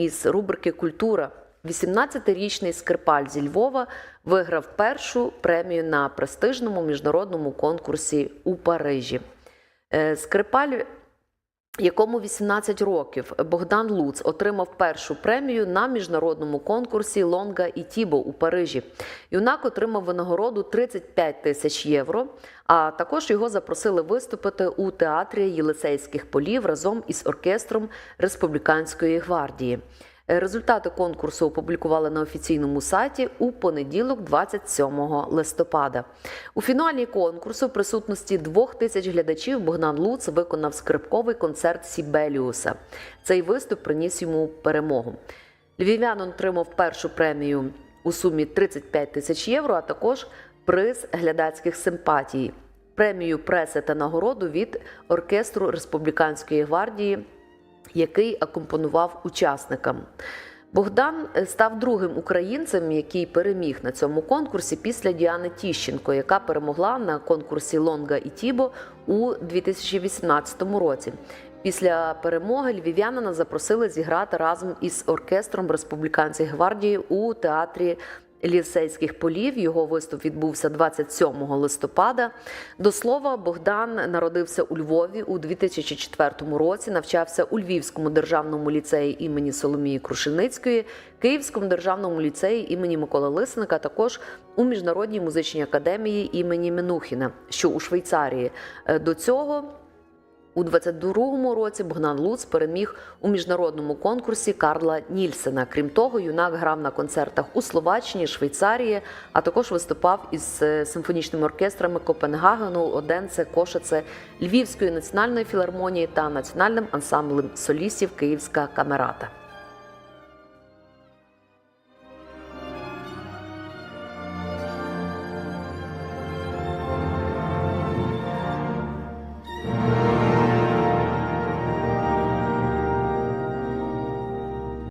із рубрики Культура. 18-річний Скрипаль зі Львова виграв першу премію на престижному міжнародному конкурсі у Парижі. Е, Скрипаль якому 18 років Богдан Луц отримав першу премію на міжнародному конкурсі Лонга і Тібо у Парижі. Юнак отримав винагороду 35 тисяч євро. А також його запросили виступити у театрі Єлисейських полів разом із оркестром Республіканської гвардії. Е, Результати конкурсу опублікували на офіційному сайті у понеділок, 27 листопада. У фіналі конкурсу в присутності двох тисяч глядачів Богдан Луц виконав скрипковий концерт Сібеліуса. Цей виступ приніс йому перемогу. Львів'янин отримав першу премію у сумі 35 тисяч євро, а також приз глядацьких симпатій, премію преси та нагороду від оркестру Республіканської гвардії який акомпонував учасникам. Богдан е, став другим українцем, який переміг на цьому конкурсі після Діани Тіщенко, яка перемогла на конкурсі Лонга і Тібо у 2018 році. Після перемоги львів'янина запросили зіграти разом із оркестром Республіканської гвардії у театрі Лісейських полів. Його виступ відбувся 27 листопада. До слова, Богдан народився у Львові у 2004 році. Навчався у Львівському державному ліцеї імені Соломії Крушеницької, Київському державному ліцеї імені Миколи Лисенка, а також у міжнародній музичній академії імені Менухіна, що у Швейцарії. Е, До цього у 22-му році Богдан Луц переміг у міжнародному конкурсі Карла Нільсена. Крім того, юнак грав на концертах у Словаччині, Швейцарії, а також виступав із е, симфонічними оркестрами Копенгагену, Оденце, Кошице, Львівської національної філармонії та національним ансамблем солістів Київська камерата.